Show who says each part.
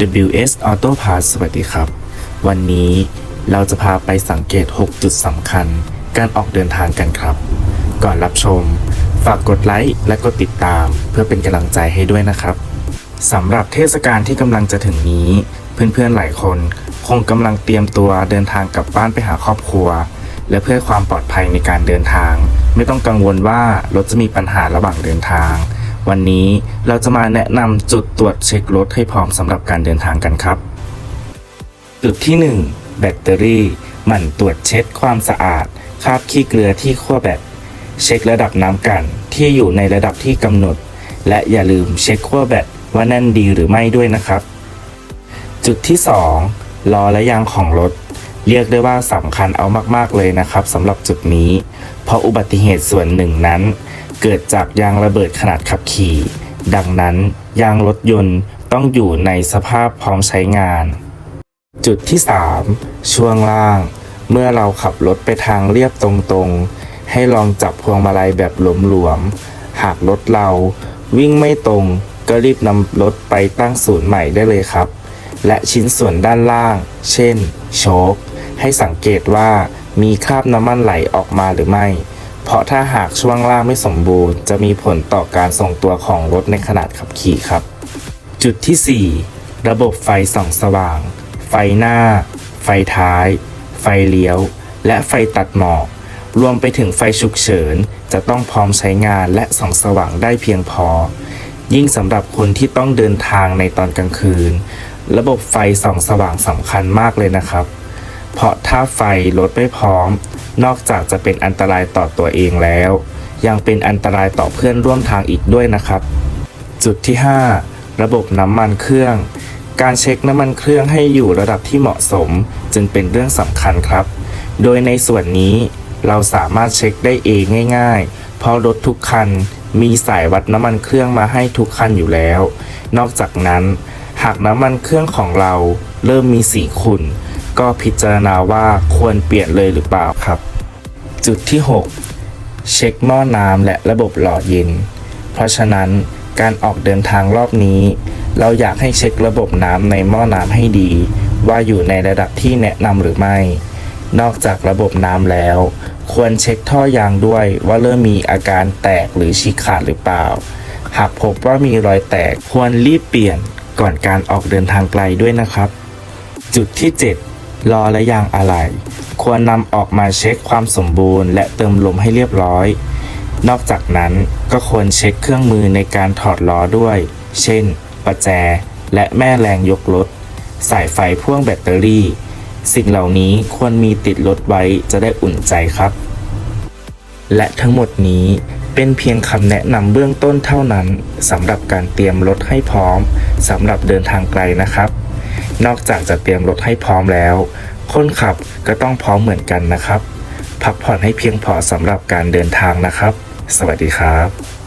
Speaker 1: WS Auto Parts สวัสดีครับ วันนี้เราจะพาไปสังเกต 6 จุดสำคัญ การออกเดินทางกันครับ ก่อนรับชม ฝากกดไลค์และกดติดตาม เพื่อเป็นกำลังใจให้ด้วยนะครับสำหรับเทศกาลที่กำลังจะถึงนี้ เพื่อนๆหลายคน คงกำลังเตรียมตัวเดินทางกลับบ้านไปหาครอบครัว และเพื่อความปลอดภัยในการเดินทาง ไม่ต้องกังวลว่ารถจะมีปัญหาระหว่างเดินทาง วันนี้เราจะมาแนะนำจุดตรวจเช็ครถให้พร้อมสำหรับการเดินทางกันครับ จุดที่ 1 แบตเตอรี่ หมั่นตรวจเช็คความสะอาดคราบขี้เกลือที่ขั้วแบต เช็คระดับน้ำกันที่อยู่ในระดับที่กำหนด และอย่าลืมเช็คขั้วแบตว่าแน่นดีหรือไม่ด้วยนะครับ จุดที่ 2 ล้อและยางของรถ เรียกได้ว่าสำคัญเอามากๆเลยนะครับสำหรับจุดนี้ เพราะอุบัติเหตุส่วนหนึ่งนั้น เกิดจากยางระเบิดขนาดขับขี่ ดังนั้นยางรถยนต์ต้องอยู่ในสภาพพร้อมใช้งาน จุดที่ 3 ช่วงล่าง เมื่อเราขับรถไปทางเรียบตรงๆ ให้ลองจับพวงมาลัยแบบหลวมๆ หากรถเราวิ่งไม่ตรงก็รีบนำรถไปตั้งศูนย์ใหม่ได้เลยครับ และชิ้นส่วนด้านล่าง เช่น โชค ให้สังเกตว่ามีคราบน้ำมันไหลออกมาหรือไม่ เพราะถ้าหากช่วงล่างไม่สมบูรณ์ จะมีผลต่อการส่งตัวของรถในขนาดขับขี่ครับ จุดที่ 4 ระบบไฟส่องสว่าง ไฟหน้า ไฟท้าย ไฟเลี้ยว และไฟตัดหมอก รวมไปถึงไฟฉุกเฉิน จะต้องพร้อมใช้งานและส่องสว่างได้เพียงพอ ยิ่งสำหรับคนที่ต้องเดินทางในตอนกลางคืน ระบบไฟส่องสว่างสำคัญมากเลยนะครับ เพราะถ้าไฟรถไม่พร้อม นอกจากจะเป็นอันตรายต่อตัวเองแล้ว ยังเป็นอันตรายต่อเพื่อนร่วมทางอีกด้วยนะครับ จุดที่ 5 ระบบน้ำมันเครื่อง การเช็คน้ำมันเครื่องให้อยู่ระดับที่เหมาะสม จึงเป็นเรื่องสำคัญครับ โดยในส่วนนี้เราสามารถเช็คได้เองง่ายๆ เพราะรถทุกคันมีสายวัดน้ำมันเครื่องมาให้ทุกคันอยู่แล้ว นอกจากนั้น หากน้ำมันเครื่องของเราเริ่มมีสีขุ่น ก็พิจารณาว่าควรเปลี่ยนเลยหรือเปล่าครับ จุดที่ 6 เช็คหม้อน้ำและระบบหล่อเย็น เพราะฉะนั้นการออกเดินทางรอบนี้ เราอยากให้เช็คระบบน้ำในหม้อน้ำให้ดี ว่าอยู่ในระดับที่แนะนำหรือไม่ นอกจากระบบน้ำแล้ว ควรเช็คท่อยางด้วยว่าเริ่มมีอาการแตกหรือฉีกขาดหรือเปล่า หากพบว่ามีรอยแตกควรรีบเปลี่ยนก่อนการออกเดินทางไกลด้วยนะครับ จุดที่ 7 ล้อและยางอะไหล่ควรนำออกมาเช็คความสมบูรณ์ และเติมลมให้เรียบร้อย นอกจากนั้นก็ควรเช็คเครื่องมือในการถอดล้อด้วย เช่น ประแจ และแม่แรงยกรถ สายไฟพ่วงแบตเตอรี่ สิ่งเหล่านี้ควรมีติดรถไว้จะได้อุ่นใจครับ และทั้งหมดนี้เป็นเพียงคำแนะนำเบื้องต้นเท่านั้นสำหรับการเตรียมรถให้พร้อมสำหรับเดินทางไกลนะครับ นอกจากจะเตรียมรถให้พร้อมแล้ว คนขับก็ต้องพร้อมเหมือนกันนะครับ พักผ่อนให้เพียงพอสำหรับการเดินทางนะครับ สวัสดีครับ